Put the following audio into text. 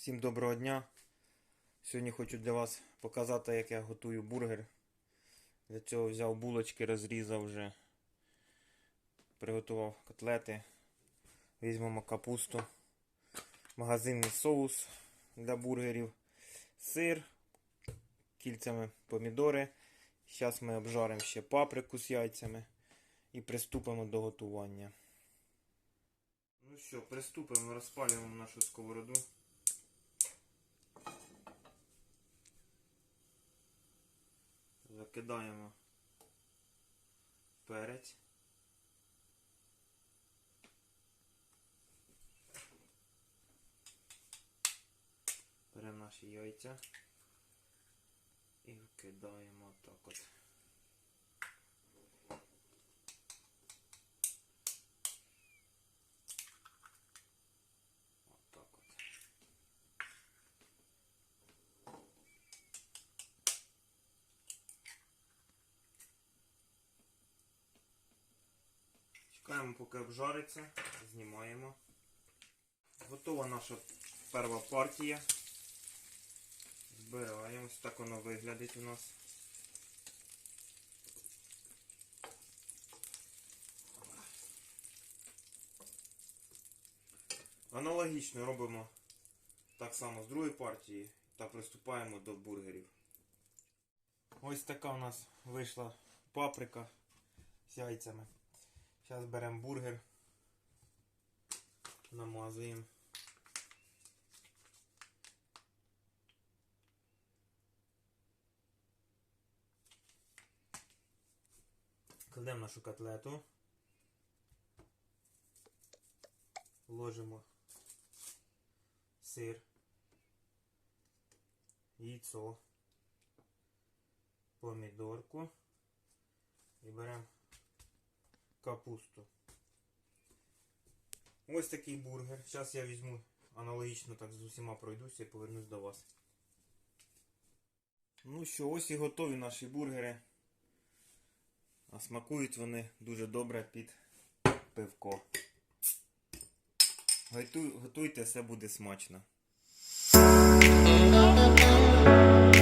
Всім доброго дня. Сьогодні хочу для вас показати, як я готую бургер. Для цього взяв булочки, розрізав вже, приготував котлети. Візьмемо капусту, магазинний соус для бургерів, сир, кільцями помідори. Зараз ми обжаримо ще паприку з яйцями і приступимо до готування. Ну що, приступимо, розпалюємо нашу сковороду. Закидаємо перець. Беремо наші яйця і вкидаємо так от. Чекаємо, поки обжариться, знімаємо. Готова наша перша партія. Збираємо. Ось так воно виглядить у нас. Аналогічно робимо так само з другої партії та приступаємо до бургерів. Ось така у нас вийшла паприка з яйцями. Зараз беремо бургер, намазуємо. Кладемо нашу котлету. Ложимо сир, яйцо, помідорку і беремо капусту. Ось такий бургер. Зараз я візьму аналогічно так з усіма пройдуся і повернусь до вас. Ну що, ось і готові наші бургери. А смакують вони дуже добре під пивко. Готуйте, все буде смачно.